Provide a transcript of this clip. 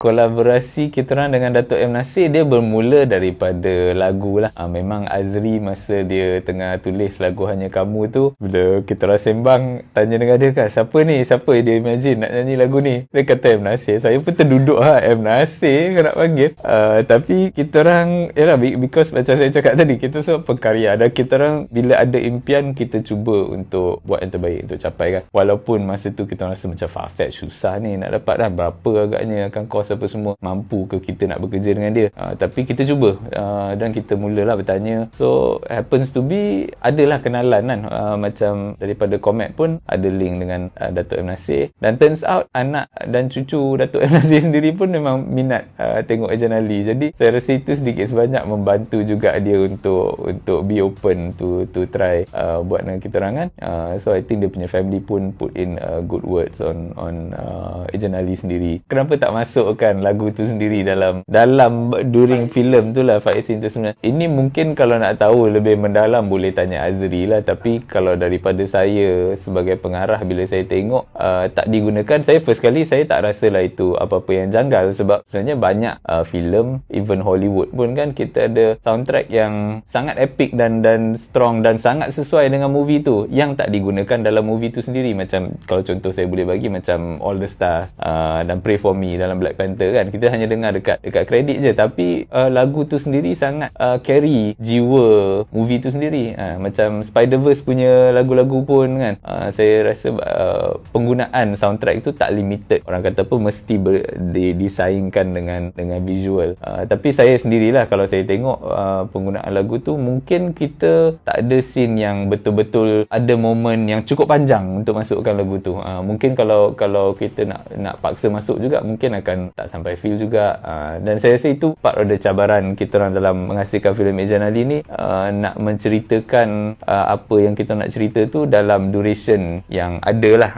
kolaborasi kita orang dengan Datuk M. Nasir dia bermula daripada lagu lah. Ha, memang Azri masa dia tengah tulis lagu Hanya Kamu tu bila kita orang sembang tanya dengan dia kan siapa ni? Siapa dia? Imagine nak nyanyi lagu ni. Dia kata M. Nasir. Saya pun terduduk ha M. Nasir kau nak panggil? Uh, tapi kita orang yalah because macam saya cakap tadi kita semua pengkarya dan kita orang bila ada impian kita cuba untuk buat yang terbaik untuk capai kan. Walaupun masa tu kita rasa macam far-fetched susah ni nak dapat dah berapa agaknya akan kos apa semua mampu ke kita nak bekerja dengan dia. Uh, tapi kita cuba. Uh, dan kita mulalah bertanya. So happens to be adalah kenalan kan. Uh, macam daripada komet pun ada link dengan uh, Datuk M. Nasir. Dan turns out anak dan cucu Datuk M. Nasir sendiri pun memang minat uh, tengok Ejan Ali. Jadi saya rasa itu sedikit sebanyak membantu juga dia untuk untuk be open to to try uh, buat dengan kita orang kan. Uh, so I think dia punya family pun put in uh, good words on on uh, Ejan Ali sendiri. Kenapa tak masuk kan lagu tu sendiri dalam dalam during filem tu lah fight scene tu sebenarnya. Ini mungkin kalau nak tahu lebih mendalam boleh tanya Azri lah. Tapi kalau daripada saya sebagai pengarah bila saya tengok uh, tak digunakan saya first kali saya tak rasa lah itu apa-apa yang janggal. Sebab sebenarnya banyak uh, filem even Hollywood pun kan kita ada soundtrack yang sangat epic dan dan strong dan sangat sesuai dengan movie tu yang tak digunakan dalam movie tu sendiri. Macam kalau contoh saya boleh bagi macam All the Stars uh, dan Pray for Me dalam Black Panther kan kita hanya dengar dekat dekat kredit je. Tapi uh, lagu tu sendiri sangat uh, carry jiwa movie tu sendiri. Uh, macam Spider-Verse punya lagu-lagu pun kan. Uh, saya rasa uh, penggunaan soundtrack itu tak limited. Orang kata pun mesti ber, di, disaingkan dengan dengan visual. Uh, tapi saya sendirilah kalau saya tengok uh, penggunaan lagu tu. Mungkin kita tak ada scene yang betul-betul ada momen yang cukup panjang untuk masukkan lagu tu. Uh, mungkin kalau kalau kita nak nak paksa masuk juga mungkin akan tak sampai feel juga. Uh, dan saya rasa itu part of the cabaran kita orang dalam menghasilkan filem Ejan Ali ni uh, nak menceritakan uh, apa yang kita nak cerita tu dalam duration yang ada lah